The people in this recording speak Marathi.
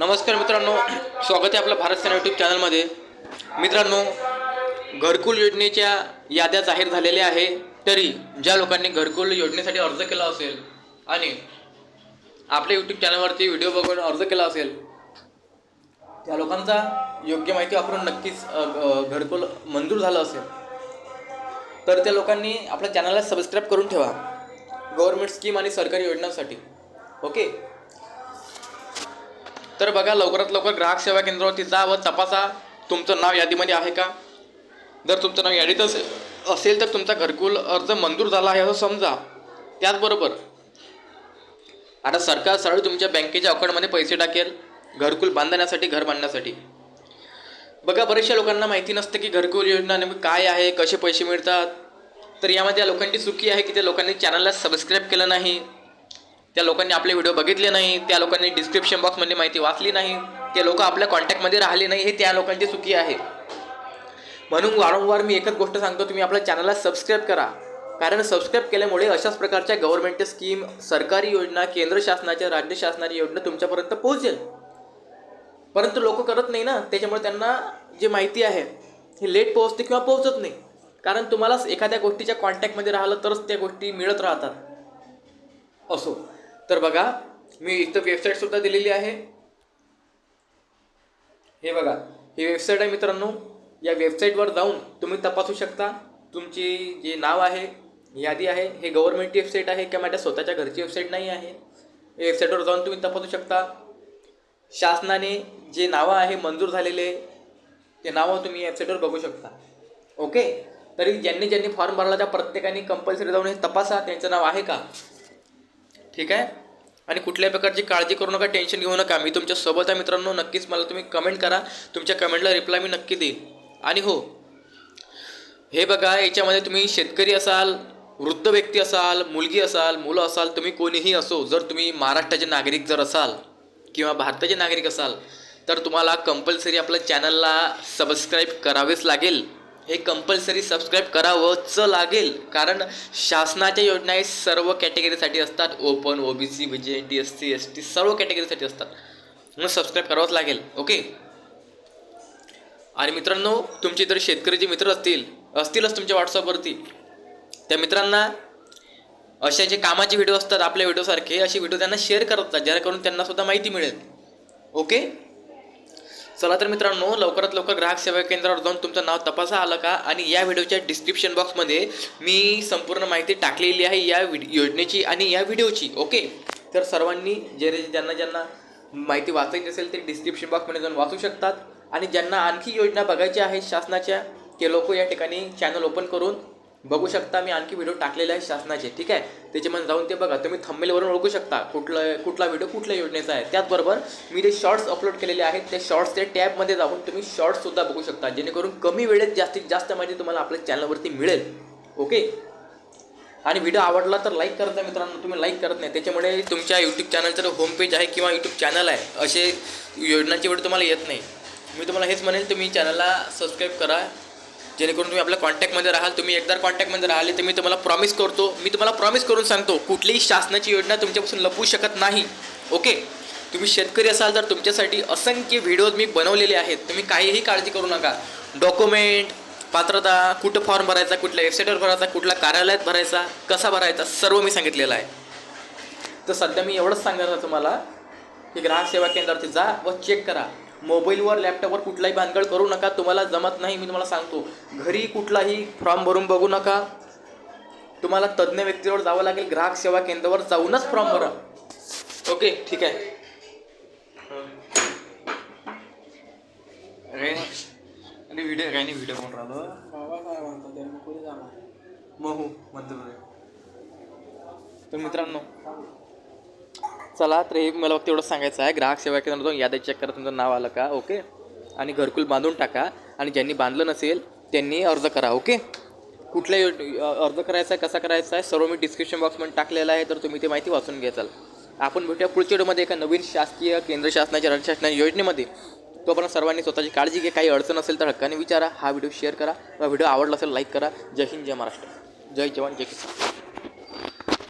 नमस्कार मित्रांनो स्वागत आहे आपलं भारत सेना यूट्यूब चॅनलमध्ये. मित्रांनो घरकुल योजनेच्या याद्या जाहीर झालेल्या आहे तरी ज्या लोकांनी घरकुल योजनेसाठी अर्ज केला असेल आणि आपल्या यूट्यूब चॅनलवरती व्हिडिओ बघून अर्ज केला असेल त्या लोकांचा योग्य माहिती वापरून नक्कीच घरकुल मंजूर झालं असेल. तर त्या लोकांनी आपल्या चॅनलला सबस्क्राईब करून ठेवा. गव्हर्मेंट स्कीम आणि सरकारी योजनांसाठी. ओके? तर बघा लवकरात लवकर ग्राहक सेवा केंद्रावरती जा व तपासा. तुमचं नाव यादीमध्ये आहे का? जर तुमचं नाव यादीत असेल असेल तर तुमचा घरकुल अर्ज मंजूर झाला आहे असं समजा. त्याचबरोबर आता सरकार सरळ तुमच्या बँकेच्या अकाउंटमध्ये पैसे टाकेल घरकुल बांधण्यासाठी घर बांधण्यासाठी. बघा बऱ्याचशा लोकांना माहिती नसते की घरकुल योजना नेमकी काय आहे कसे पैसे मिळतात. तर यामध्ये या लोकांची चुकी आहे की त्या लोकांनी चॅनलला सबस्क्राईब केलं नाही. त्या लोकांनी आपले व्हिडिओ बघितले नाही त्या लोकांनी डिस्क्रिप्शन बॉक्समध्ये माहिती वाचली नाही ते लोक आपल्या कॉन्टॅक्टमध्ये राहिले नाही हे त्या लोकांची चुकी आहे. म्हणून वारंवार मी एकच गोष्ट सांगतो तुम्ही आपल्या चॅनलला सबस्क्राईब करा. कारण सबस्क्राईब केल्यामुळे अशाच प्रकारच्या गव्हर्नमेंटच्या स्कीम सरकारी योजना केंद्र शासनाच्या राज्य शासनाची योजना तुमच्यापर्यंत पोहोचेल. परंतु लोक करत नाही ना त्याच्यामुळे त्यांना जी माहिती आहे हे लेट पोहोचते किंवा पोहोचत नाही. कारण तुम्हाला एखाद्या गोष्टीच्या कॉन्टॅक्टमध्ये राहिलं तरच त्या गोष्टी मिळत राहतात. असो. तर बघा मी इथं वेबसाईटसुद्धा दिलेली आहे. हे बघा ही वेबसाईट आहे मित्रांनो. या वेबसाईटवर जाऊन तुम्ही तपासू शकता. तुमची जे नाव आहे यादी आहे हे गव्हर्नमेंट वेबसाईट आहे किंवा माझ्या स्वतःच्या घरची वेबसाईट नाही आहे. वेबसाईटवर जाऊन तुम्ही तपासू शकता. शासनाने जे नावं आहे मंजूर झालेले ते नावं तुम्ही वेबसाईटवर बघू शकता. ओके तरी ज्यांनी ज्यांनी फॉर्म भरला त्या प्रत्येकाने कंपल्सरी जाऊन हे तपासा. त्यांचं नाव आहे का? ठीक आहे? आणि कुठल्याही प्रकारची काळजी करू नका टेन्शन घेऊ नका. मी तुमच्यासोबत आहे मित्रांनो नक्कीच मला तुम्ही कमेंट करा. तुमच्या कमेंटला रिप्लाय मी नक्की देईन. आणि हो हे बघा याच्यामध्ये तुम्ही शेतकरी असाल वृद्ध व्यक्ती असाल मुलगी असाल मुलं असाल तुम्ही कोणीही असो जर तुम्ही महाराष्ट्राचे नागरिक जर असाल किंवा भारताचे नागरिक असाल तर तुम्हाला कंपल्सरी आपल्या चॅनलला सबस्क्राईब करावेच लागेल. हे कंपल्सरी सबस्क्राईब करावंच लागेल. कारण शासनाच्या योजना हे सर्व कॅटेगरीसाठी असतात. Open O B C J T S C S T सर्व कॅटेगरीसाठी असतात. म्हणून सबस्क्राईब करावंच लागेल. ओके आणि मित्रांनो तुमचे इतर शेतकरी जे मित्र असतील असतीलच तुमच्या व्हॉट्सअपवरती त्या मित्रांना अशा जे कामाचे व्हिडिओ असतात आपल्या व्हिडिओसारखे असे व्हिडिओ त्यांना शेअर करत जेणेकरून त्यांना सुद्धा माहिती मिळेल. ओके चला तर मित्रांनो लवकरात लवकर ग्राहक सेवा केंद्रावर जाऊन तुमचं नाव तपासा आलं का? आणि या व्हिडिओच्या डिस्क्रिप्शन बॉक्समध्ये मी संपूर्ण माहिती टाकलेली आहे या व्हिड योजनेची आणि या व्हिडिओची ओके? तर सर्वांनी जे ज्यांना ज्यांना माहिती वाचायची असेल ते डिस्क्रिप्शन बॉक्समध्ये जाऊन वाचू शकतात. आणि ज्यांना आणखी योजना बघायच्या आहेत शासनाच्या ते लोक या ठिकाणी चॅनल ओपन करून बघू शकता मी आणखी व्हिडिओ टाकलेले आहे शासनाचे ठीक आहे? त्याच्यामध्ये जाऊन ते बघा. तुम्ही थंबेलवरून ओळखू शकता कुठलं कुठला व्हिडिओ कुठल्या योजनेचा आहे. त्याचबरोबर मी ते शॉर्ट्स अपलोड केलेले आहेत त्या शॉर्ट्सच्या टॅबमध्ये जाऊन तुम्ही शॉर्ट्ससुद्धा बघू शकता जेणेकरून कमी वेळेत जास्तीत जास्त माहिती तुम्हाला आपल्या चॅनलवरती मिळेल. ओके? आणि व्हिडिओ आवडला तर लाईक करत नाही मित्रांनो. तुम्ही लाईक करत नाही त्याच्यामुळे तुमच्या यूट्यूब चॅनलचं होम पेज आहे किंवा यूट्यूब चॅनल आहे असे योजनांचे व्हिडिओ तुम्हाला येत नाही. मी तुम्हाला हेच म्हणेल तुम्ही चॅनलला सबस्क्राईब करा. जेणेकरून तुम्ही आपल्या कॉन्टॅक्टमध्ये राहाल. तुम्ही एकदा कॉन्टॅक्टमध्ये राहिले तर मी तुम्हाला प्रॉमिस करतो. मी तुम्हाला प्रॉमिस करून सांगतो कुठलीही शासनाची योजना तुमच्यापासून लपवू शकत नाही. ओके तुम्ही शेतकरी असाल तर तुमच्यासाठी असंख्य व्हिडिओज मी बनवलेले आहेत. तुम्ही काहीही काळजी करू नका. डॉक्युमेंट पात्रता कुठं फॉर्म भरायचा कुठल्या वेबसाईटवर भरायचा कुठल्या कार्यालयात भरायचा कसा भरायचा सर्व मी सांगितलेलं आहे. तर सध्या मी एवढंच सांगणार तुम्हाला. की ग्राहक सेवा केंद्रावरती जा व चेक करा. मोबाईलवर लॅपटॉपवर कुठलाही भानगड करू नका. तुम्हाला जमत नाही मी तुम्हाला सांगतो. घरी कुठलाही फॉर्म भरून बघू नका. तुम्हाला तज्ज्ञ व्यक्तीवर जावं लागेल. ग्राहक सेवा केंद्रावर जाऊनच फॉर्म भरा. ओके ठीक आहे. आणि व्हिडिओ काही नाही व्हिडिओ कोण राहिलो. बाबा काय म्हणतात त्यांनी कोणी जाणार. महू मध्य प्रदेश तर मित्रांनो चला तर हे मला फक्त एवढं सांगायचं आहे. ग्राहक सेवा केंद्रातून जाऊन यादी चेक करा तुमचं नाव आलं का? ओके आणि घरकुल बांधून टाका. आणि ज्यांनी बांधलं नसेल त्यांनी अर्ज करा ओके कुठल्या यो- अर्ज करायचा आहे कसा करायचा आहे सर्व मी डिस्क्रिप्शन बॉक्समध्ये टाकलेला आहे. तर तुम्ही ते माहिती वाचून घ्याल आपण भेटूया पुढच्या व्हिडिओमध्ये एका नवीन शासकीय केंद्र शासनाच्या राज्य शासनाच्या योजनेमध्ये. तोपर्यंत सर्वांनी स्वतःची काळजी घ्या. काही अडचण असेल तर हक्काने विचारा. हा व्हिडिओ शेअर करा. हा व्हिडिओ आवडला असेल लाईक करा. जय हिंद जय महाराष्ट्र. जय जवान जय किसान.